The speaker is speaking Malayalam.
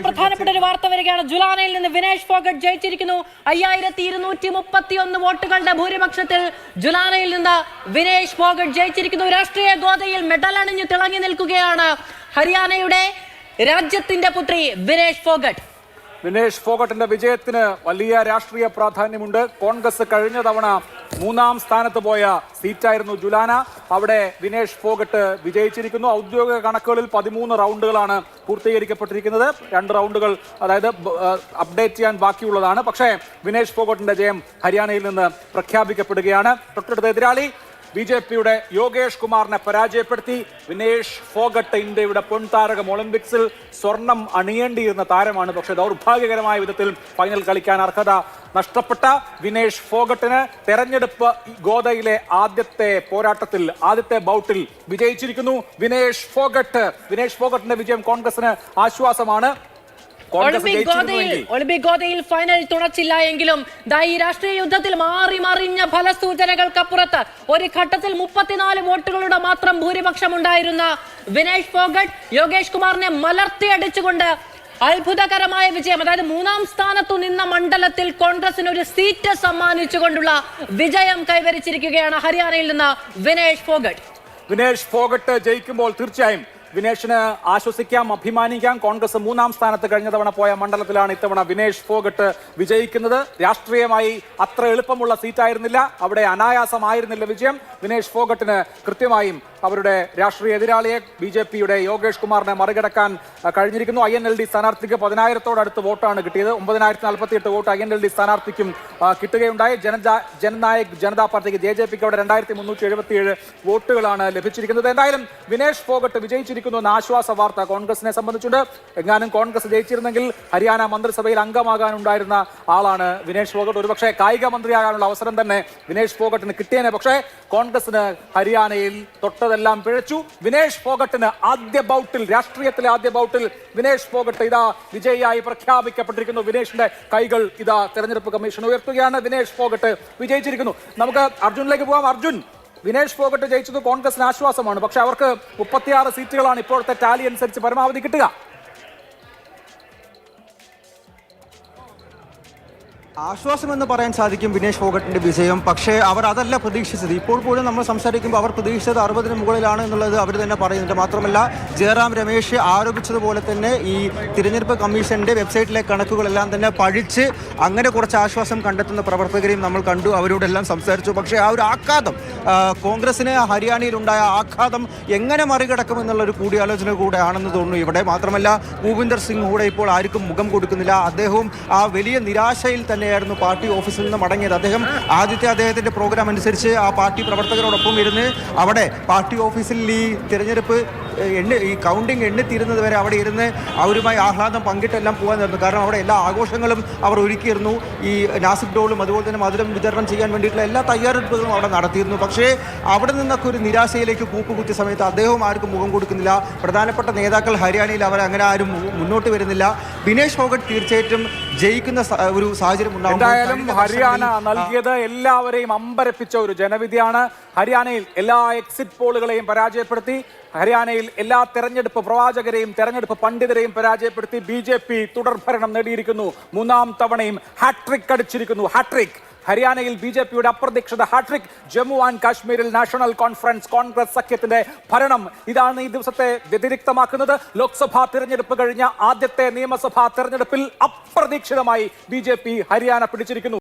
ഏറ്റവും പ്രധാനപ്പെട്ട ഒരു വാർത്ത വരികയാണ്. ജുലാനയിൽ നിന്ന് വിനേഷ് ഫോഗട്ട് ജയിച്ചിരിക്കുന്നു. അയ്യായിരത്തി ഇരുന്നൂറ്റി മുപ്പത്തി ഒന്ന് വോട്ടുകളുടെ ഭൂരിപക്ഷത്തിൽ ജുലാനയിൽ നിന്ന് വിനേഷ് ഫോഗട്ട് ജയിച്ചിരിക്കുന്നു. രാഷ്ട്രീയ ഗോതയിൽ മെഡൽ അണിഞ്ഞു തിളങ്ങി നിൽക്കുകയാണ് ഹരിയാനയുടെ രാജ്യത്തിന്റെ പുത്രി വിനേഷ് ഫോഗട്ട്. വിനേഷ് ഫോഗട്ടിന്റെ വിജയത്തിന് വലിയ രാഷ്ട്രീയ പ്രാധാന്യമുണ്ട്. കോൺഗ്രസ് കഴിഞ്ഞ തവണ മൂന്നാം സ്ഥാനത്ത് പോയ സീറ്റായിരുന്നു ജുലാന. അവിടെ വിനേഷ് ഫോഗട്ട് വിജയിച്ചിരിക്കുന്നു. ഔദ്യോഗിക കണക്കുകളിൽ പതിമൂന്ന് റൗണ്ടുകളാണ് പൂർത്തീകരിക്കപ്പെട്ടിരിക്കുന്നത്. രണ്ട് റൗണ്ടുകൾ അതായത് അപ്ഡേറ്റ് ചെയ്യാൻ ബാക്കിയുള്ളതാണ്. പക്ഷേ വിനേഷ് ഫോഗട്ടിന്റെ ജയം ഹരിയാനയിൽ നിന്ന് പ്രഖ്യാപിക്കപ്പെടുകയാണ്. തൊട്ടടുത്ത എതിരാളി ബി ജെ പിയുടെ യോഗേഷ് കുമാറിനെ പരാജയപ്പെടുത്തി. വിനേഷ് ഫോഗട്ട് ഇന്ത്യയുടെ പൊൻതാരകം ഒളിമ്പിക്സിൽ സ്വർണം അണിയേണ്ടിയിരുന്ന താരമാണ്. പക്ഷേ ദൗർഭാഗ്യകരമായ വിധത്തിൽ ഫൈനൽ കളിക്കാൻ അർഹത നഷ്ടപ്പെട്ട വിനേഷ് ഫോഗട്ടിന് തെരഞ്ഞെടുപ്പ് ഗോദയിലെ ആദ്യത്തെ പോരാട്ടത്തിൽ ആദ്യത്തെ ബൗട്ടിൽ വിജയിച്ചിരിക്കുന്നു വിനേഷ് ഫോഗട്ട്. വിനേഷ് ഫോഗട്ടിന്റെ വിജയം കോൺഗ്രസിന് ആശ്വാസമാണ്. ഒളിമ്പിക് ഗോതയിൽ ജയിച്ചിരുന്നുവെങ്കിൽ ഒളിമ്പിക് ഗോതയിൽ ഫൈനൽ തുണച്ചില്ല എങ്കിലും ദാ ഈ രാഷ്ട്രീയ യുദ്ധത്തിൽ മാറി മറിഞ്ഞ ഫലസൂചനകൾക്കപ്പുറത്ത് ഒരു ഘട്ടത്തിൽ മുപ്പത്തിനാല് വോട്ടുകളുടെ മാത്രം ഭൂരിപക്ഷം ഉണ്ടായിരുന്ന വിനേഷ് ഫോഗട്ട് യോഗേഷ് കുമാറിനെ മലർത്തിയടിച്ചുകൊണ്ട് അത്ഭുതകരമായ വിജയം അതായത് മൂന്നാം സ്ഥാനത്തു നിന്ന മണ്ഡലത്തിൽ കോൺഗ്രസിന് ഒരു സീറ്റ് സമ്മാനിച്ചുകൊണ്ടുള്ള വിജയം കൈവരിച്ചിരിക്കുകയാണ് ഹരിയാനയിൽ നിന്ന് വിനേഷ് ഫോഗട്ട്. വിനേഷ് ഫോഗട്ട് ജയിക്കുമ്പോൾ തീർച്ചയായും വിനേഷിന് ആശ്വസിക്കാം അഭിമാനിക്കാം. കോൺഗ്രസ് മൂന്നാം സ്ഥാനത്ത് കഴിഞ്ഞ തവണ പോയ മണ്ഡലത്തിലാണ് ഇത്തവണ വിനേഷ് ഫോഗട്ട് വിജയിക്കുന്നത്. രാഷ്ട്രീയമായി അത്ര എളുപ്പമുള്ള സീറ്റായിരുന്നില്ല. അവിടെ അനായാസമായിരുന്നില്ല വിജയം. വിനേഷ് ഫോഗട്ടിന് കൃത്യമായും അവരുടെ രാഷ്ട്രീയ എതിരാളിയെ ബി ജെ പിയുടെ യോഗേഷ് കുമാറിനെ മറികടക്കാൻ കഴിഞ്ഞിരിക്കുന്നു. ഐ എൻ എൽ ഡി സ്ഥാനാർത്ഥിക്ക് പതിനായിരത്തോടടുത്ത് വോട്ടാണ് കിട്ടിയത്. ഒമ്പതിനായിരത്തി നാൽപ്പത്തി എട്ട് vote I N L D സ്ഥാനാർത്ഥിക്കും കിട്ടുകയുണ്ടായി. ജനജാ ജനനായക് ജനതാ പാർട്ടിക്ക് ജെ ജെ പിക്ക് അവിടെ രണ്ടായിരത്തി മുന്നൂറ്റി എഴുപത്തി ഏഴ് വോട്ടുകളാണ് ലഭിച്ചിരിക്കുന്നത്. എന്തായാലും വിനേഷ് ഫോഗട്ട് വിജയിച്ചിരിക്കുന്നു. എന്ന ആശ്വാസ വാർത്ത കോൺഗ്രസിനെ സംബന്ധിച്ചുണ്ട്. എങ്ങാനും കോൺഗ്രസ് ജയിച്ചിരുന്നെങ്കിൽ ഹരിയാന മന്ത്രിസഭയിൽ അംഗമാകാനുണ്ടായിരുന്ന ആളാണ് വിനേഷ് ഫോഗട്ട്. ഒരുപക്ഷെ കായിക മന്ത്രിയാകാനുള്ള അവസരം തന്നെ വിനേഷ് ഫോഗട്ടിന് കിട്ടിയേനെ. പക്ഷേ കോൺഗ്രസിന് ഹരിയാനയിൽ തൊട്ടതെല്ലാം പിഴച്ചു. വിനേഷ് ഫോഗട്ടിന് ആദ്യ ബൗട്ടിൽ രാഷ്ട്രീയത്തിലെ ആദ്യ ബൗട്ടിൽ വിനേഷ് ഫോഗട്ട് ഇതാ വിജയിയായി പ്രഖ്യാപിക്കപ്പെട്ടിരിക്കുന്നു. വിനേഷിന്റെ കൈകൾ ഇതാ തെരഞ്ഞെടുപ്പ് കമ്മീഷൻ ഉയർത്തുകയാണ്. വിനേഷ് ഫോഗട്ട് വിജയിച്ചിരിക്കുന്നു. നമുക്ക് അർജുനിലേക്ക് പോകാം അർജുൻ വിനേഷ് ഫോഗട്ട് ജയിച്ചത് കോൺഗ്രസിന് ആശ്വാസമാണ്. പക്ഷെ അവർക്ക് മുപ്പത്തിയാറ് സീറ്റുകളാണ് ഇപ്പോഴത്തെ ടാലി അനുസരിച്ച് പരമാവധി കിട്ടുക. ആശ്വാസമെന്ന് പറയാൻ സാധിക്കും വിനേഷ് ഫോഗട്ടിന്റെ വിജയം. പക്ഷേ അവർ അതല്ല പ്രതീക്ഷിച്ചത്. ഇപ്പോൾ പോലും നമ്മൾ സംസാരിക്കുമ്പോൾ അവർ പ്രതീക്ഷിച്ചത് അറുപതിന് മുകളിലാണ് എന്നുള്ളത് അവർ തന്നെ പറയുന്നുണ്ട്. മാത്രമല്ല ജയറാം രമേശ് ആരോപിച്ചതുപോലെ തന്നെ ഈ തിരഞ്ഞെടുപ്പ് കമ്മീഷന്റെ വെബ്സൈറ്റിലെ കണക്കുകളെല്ലാം തന്നെ പഴിച്ച് അങ്ങനെ കുറച്ച് ആശ്വാസം കണ്ടെത്തുന്ന പ്രവർത്തകരെയും നമ്മൾ കണ്ടു. അവരോടെല്ലാം സംസാരിച്ചു. പക്ഷേ ആ ഒരു ആഘാതം കോൺഗ്രസിന് ഹരിയാനയിലുണ്ടായ ആഘാതം എങ്ങനെ മറികടക്കും എന്നുള്ള ഒരു കൂടിയാലോചന കൂടെ ആണെന്ന് തോന്നുന്നു ഇവിടെ. മാത്രമല്ല ഭൂപിന്ദർ സിംഗ് കൂടെ ഇപ്പോൾ ആർക്കും മുഖം കൊടുക്കുന്നില്ല. അദ്ദേഹവും ആ വലിയ നിരാശയിൽ തന്നെയായിരുന്നു പാർട്ടി ഓഫീസിൽ നിന്ന് മടങ്ങിയത്. അദ്ദേഹം ആദ്യത്തെ അദ്ദേഹത്തിന്റെ പ്രോഗ്രാം അനുസരിച്ച് ആ പാർട്ടി പ്രവർത്തകരോടൊപ്പം ഇരുന്ന് അവിടെ പാർട്ടി ഓഫീസിൽ ഈ തിരഞ്ഞെടുപ്പ് എണ്ണ ഈ കൗണ്ടിങ് എണ്ണിത്തീരുന്നത് വരെ അവിടെ ഇരുന്ന് അവരുമായി ആഹ്ലാദം പങ്കിട്ടെല്ലാം പോകാൻ നേരുന്നു കാരണം അവിടെ എല്ലാ ആഘോഷങ്ങളും അവർ ഒരുക്കിയിരുന്നു. ഈ നാസിക് ഡോളും അതുപോലെ തന്നെ മധുരം വിതരണം ചെയ്യാൻ വേണ്ടിയിട്ടുള്ള എല്ലാ തയ്യാറെടുപ്പുകളും അവിടെ നടത്തിയിരുന്നു. പക്ഷേ അവിടെ നിന്നൊക്കെ ഒരു നിരാശയിലേക്ക് കൂപ്പുകുത്തിയ സമയത്ത് അദ്ദേഹവും ആർക്കും മുഖം കൊടുക്കുന്നില്ല. പ്രധാനപ്പെട്ട നേതാക്കൾ ഹരിയാനയിൽ അവർ അങ്ങനെ ആരും മുന്നോട്ട് വരുന്നില്ല. വിനേഷ് ഫോഗട്ട് തീർച്ചയായിട്ടും ജയിക്കുന്ന ഒരു സാഹചര്യം ഉണ്ടാകും എന്തായാലും ഹരിയാന നൽകിയത് എല്ലാവരെയും അമ്പരപ്പിച്ച ഒരു ജനവിധിയാണ്. ഹരിയാനയിൽ എല്ലാ എക്സിറ്റ് പോളുകളെയും പരാജയപ്പെടുത്തി. ഹരിയാനയിൽ എല്ലാ തെരഞ്ഞെടുപ്പ് പ്രവാചകരെയും തെരഞ്ഞെടുപ്പ് പണ്ഡിതരെയും പരാജയപ്പെടുത്തി. ബി ജെ പി തുടർഭരണം നേടിയിരിക്കുന്നു. മൂന്നാം തവണയും ഹാട്രിക് അടിച്ചിരിക്കുന്നു. ഹാട്രിക് ഹരിയാനയിൽ ബി ജെ പിയുടെ അപ്രതീക്ഷിത ഹാട്രിക് ജമ്മു ആൻഡ് കാശ്മീരിൽ നാഷണൽ കോൺഫറൻസ് കോൺഗ്രസ് സഖ്യത്തിന്റെ ഭരണം. ഇതാണ് ഈ ദിവസത്തെ വ്യതിരിക്തമാക്കുന്നത്. ലോക്സഭാ തിരഞ്ഞെടുപ്പ് കഴിഞ്ഞ ആദ്യത്തെ നിയമസഭാ തിരഞ്ഞെടുപ്പിൽ അപ്രതീക്ഷിതമായി ബി ഹരിയാന പിടിച്ചിരിക്കുന്നു.